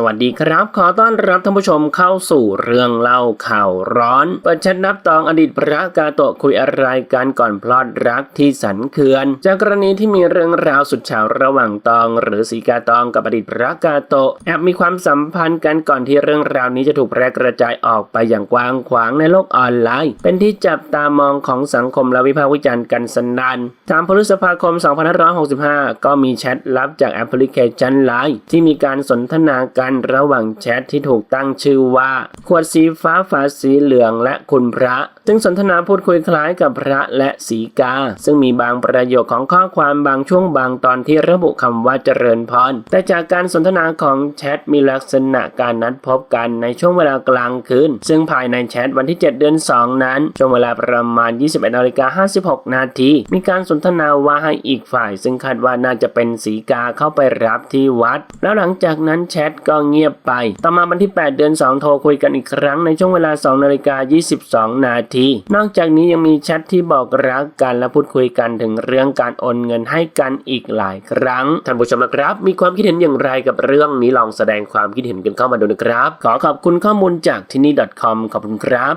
สวัสดีครับ ขอต้อนรับท่านผู้ชมเข้าสู่เรื่องเล่าข่าวร้อนเปิดแชทนับตองอดีตพระกาโตะคุยอะไรกันก่อนพลอดรักที่สันเขื่อน จากกรณีที่มีเรื่องราวสุดเฉาระหว่างตอง หรือสีกาตองกับอดีตพระกาโตะแอบมีความสัมพันธ์กันก่อนที่เรื่องราวนี้จะถูกแพร่กระจายออกไปอย่างกว้างขวางในโลกออนไลน์ เป็นที่จับตามองของสังคมและวิพากษ์วิจารณ์กันสนั่นทางพฤษภาคม 2565 ก็มีแชทลับจากแอปพลิเคชันไลน์ที่มีการสนทนากันันระหว่างแชทที่ถูกตั้งชื่อว่า ขวดสีฟ้าฝาสีเหลืองและคุณพระ ซึ่งสนทนาพูดคุยคล้ายกับพระและสีกา ซึ่งมีบางประโยคของข้อความบางช่วงบางตอนที่ระบุคำว่าเจริญพร แต่จากการสนทนาของแชทมีลักษณะการนัดพบกันในช่วงเวลากลางคืน ซึ่งภายในแชทวันที่ 7 เดือน 2 นั้น ช่วงเวลาประมาณ 21นาฬิกา56 นาที มีการสนทนาว่าให้อีกฝ่าย ซึ่งคาดว่าน่าจะเป็นสีกาเข้าไปรับที่วัด แล้วหลังจากนั้นแชทก็เงียบไป ต่อมาวันที่ 8 เดือน 2 โทรคุยกันอีกครั้งในช่วงเวลา2นาฬิกา22 นาที นอกจากนี้ยังมีแชทที่บอกรักกันและพูดคุยกันถึงเรื่องการโอนเงินให้กันอีกหลายครั้ง ท่านผู้ชมนะครับ มีความคิดเห็นอย่างไรกับเรื่องนี้ลองแสดงความคิดเห็นกันเข้ามาดูนะครับ ขอขอบคุณข้อมูลจากที่นี่ .com ขอบคุณครับ